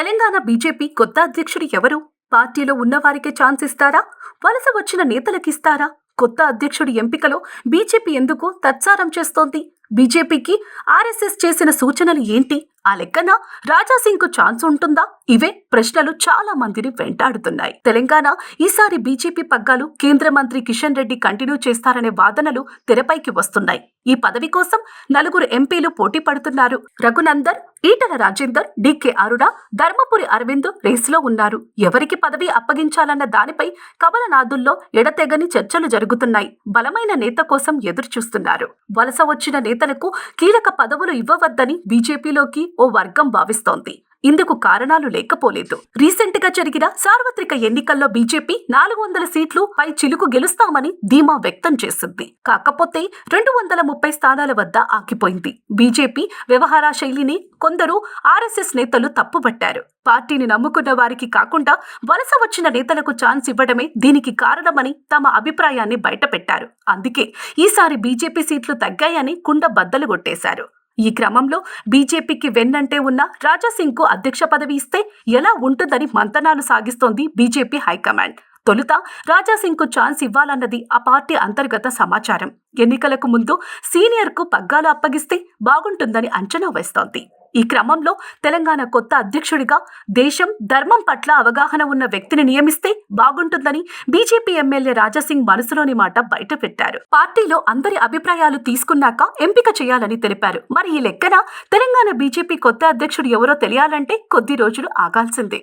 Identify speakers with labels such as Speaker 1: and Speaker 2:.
Speaker 1: Telangana BJP కొత్త అధ్యక్షుడు ఎవరు? పార్టీలో ఉన్నవారికే ఛాన్స్ ఇస్తారా? వలస వచ్చిన నేతలకిస్తారా? కొత్త అధ్యక్షుడి ఎంపికలో బీజేపీ ఎందుకు తత్సారం చేస్తోంది? బీజేపీకి ఆర్ఎస్ఎస్ చేసిన సూచనలు ఏంటి? ఆ లెక్కన రాజాసింగ్కు ఛాన్స్ ఉంటుందా? ఇవే ప్రశ్నలు చాలా మందిని వెంటాడుతున్నాయి. తెలంగాణ ఈసారి బీజేపీ పగ్గాలు కేంద్ర మంత్రి కిషన్ రెడ్డి కంటిన్యూ చేస్తారనే వాదనలు తెరపైకి వస్తున్నాయి. ఈ పదవి కోసం నలుగురు ఎంపీలు పోటీ పడుతున్నారు. రఘునందర్ ఈటల రాజేందర్ డికే అరుణ ధర్మపురి అరవింద్ రేసులో ఉన్నారు. ఎవరికి పదవి అప్పగించాలన్న దానిపై కమలనాథుల్లో ఎడతెగని చర్చలు జరుగుతున్నాయి. బలమైన నేత కోసం ఎదురు చూస్తున్నారు వలస వచ్చిన నేతలకు కీలక పదవులు ఇవ్వవద్దని బీజేపీలోకి ఓ వర్గం భావిస్తోంది. ఇందుకు కారణాలు లేకపోలేదు. రీసెంట్గా జరిగిన సార్వత్రిక ఎన్నికల్లో బీజేపీ నాలుగు వందల సీట్లు పై చిలుకు గెలుస్తామని ధీమా వ్యక్తం చేసింది. కాకపోతే రెండు వందల ముప్పై స్థానాల వద్ద ఆగిపోయింది. బీజేపీ వ్యవహార శైలిని కొందరు ఆర్ఎస్ఎస్ నేతలు తప్పుపట్టారు. పార్టీని నమ్ముకున్న వారికి కాకుండా వలస వచ్చిన నేతలకు ఛాన్స్ ఇవ్వడమే దీనికి కారణమని తమ అభిప్రాయాన్ని బయటపెట్టారు. అందుకే ఈసారి బీజేపీ సీట్లు తగ్గాయని కుండ బద్దలు కొట్టేశారు. ఈ క్రమంలో బీజేపీకి వెన్నంటే ఉన్న రాజాసింగ్కు అధ్యక్ష పదవి ఇస్తే ఎలా ఉంటుందని మంతనాలు సాగిస్తోంది బీజేపీ హైకమాండ్. తొలుత రాజాసింగ్కు ఛాన్స్ ఇవ్వాలన్నది ఆ పార్టీ అంతర్గత సమాచారం. ఎన్నికలకు ముందు సీనియర్కు పగ్గాలు అప్పగిస్తే బాగుంటుందని అంచనా వేస్తోంది. ఈ క్రమంలో తెలంగాణ కొత్త అధ్యక్షుడిగా దేశం ధర్మం పట్ల అవగాహన ఉన్న వ్యక్తిని నియమిస్తే బాగుంటుందని బీజేపీ ఎమ్మెల్యే రాజాసింగ్ మనసులోని మాట బయటపెట్టారు. పార్టీలో అందరి అభిప్రాయాలు తీసుకున్నాక ఎంపిక చేయాలని తెలిపారు. మరి ఈ లెక్కన తెలంగాణ బీజేపీ కొత్త అధ్యక్షుడు ఎవరో తెలియాలంటే కొద్ది రోజులు ఆగాల్సిందే.